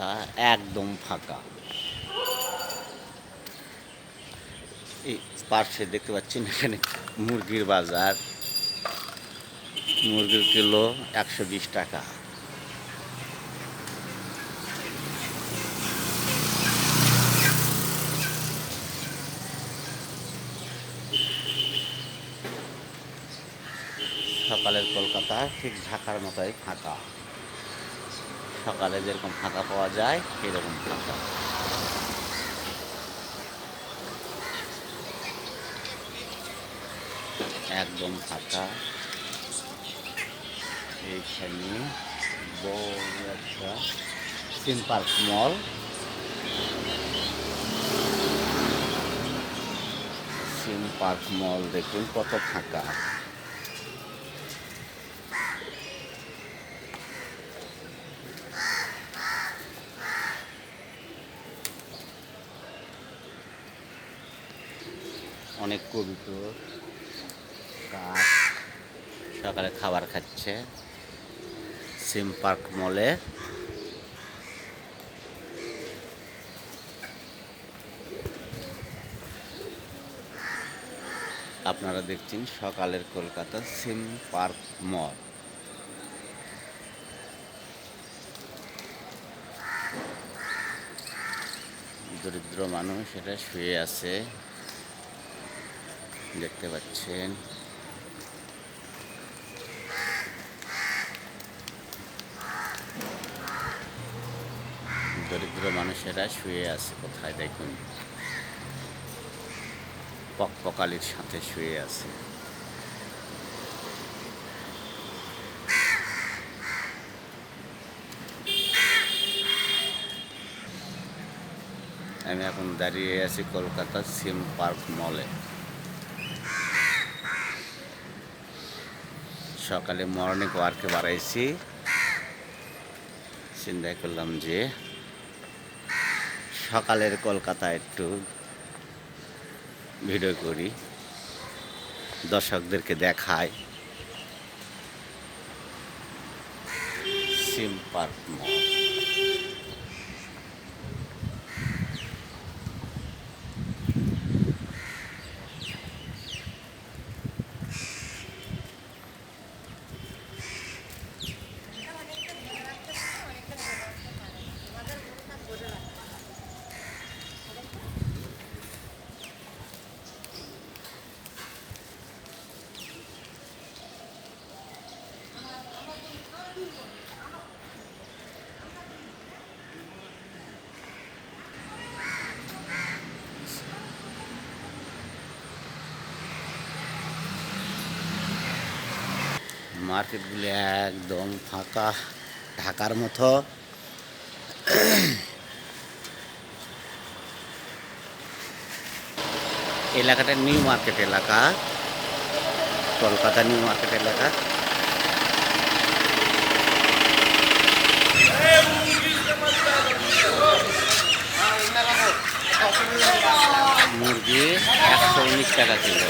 কলকাতা একদম ফাঁকা। এই পার্শ্বে দেখতে পাচ্ছেন এখানে মুরগির বাজার। মুরগির কিলো একশো বিশ টাকা। সকালের কলকাতা ঠিক ঢাকার মতোই ফাঁকা। সকালে যেরকম ফাঁকা পাওয়া যায়, সেরকম ফাঁকা। একদম ফাঁকা। এইখানে বড় একটা সিম park mall sim park mall দেখুন কত ফাঁকা। অনেক কবুতর কাক সকালে খাবার খাচ্ছে, সিম পার্ক মলে। আপনারা দেখছেন সকালের কলকাতা সিম পার্ক মল। দরিদ্র মানুষ এটা শুয়ে আছে। দেখতে পাচ্ছেন। দরিদ্র মানুষেরা শুয়ে আছে কোথায় দেখুন। পকপকালির সাথে শুয়ে আছে। আমি এখন দাঁড়িয়ে আছি কলকাতা সিম পার্ক মলে। সকালে মর্নিং ওয়ার্কে বাড়াইছি। চিন্তা করলাম যে সকালের কলকাতা একটু ভিডিও করি। দর্শকদেরকে দেখাই। সিম পার্ক মল। মার্কেটগুলি একদম ফাঁকা, ঢাকার মতো। এলাকাটা নিউ মার্কেট এলাকা। কলকাতা নিউ মার্কেট এলাকা। মুরগি একশো উনিশ টাকা কিলো।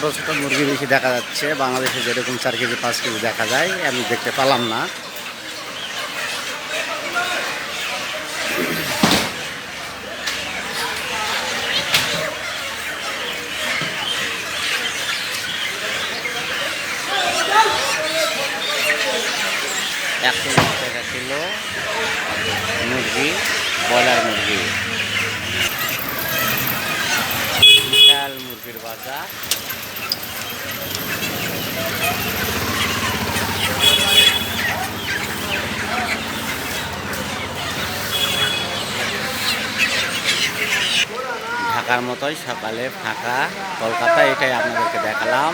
ছোট ছোট মুরগি বেশি দেখা যাচ্ছে। বাংলাদেশে যেরকম চার কেজি, পাঁচ কেজি দেখা যায়, আমি দেখতে পেলাম না। একশো বিশ টাকা কিলো মুরগি, ব্রয়লার মুরগি বিশাল মুরগির বাজার ঢাকার মতোই সকালে ফাঁকা কলকাতা এটাই আপনাদেরকে দেখালাম।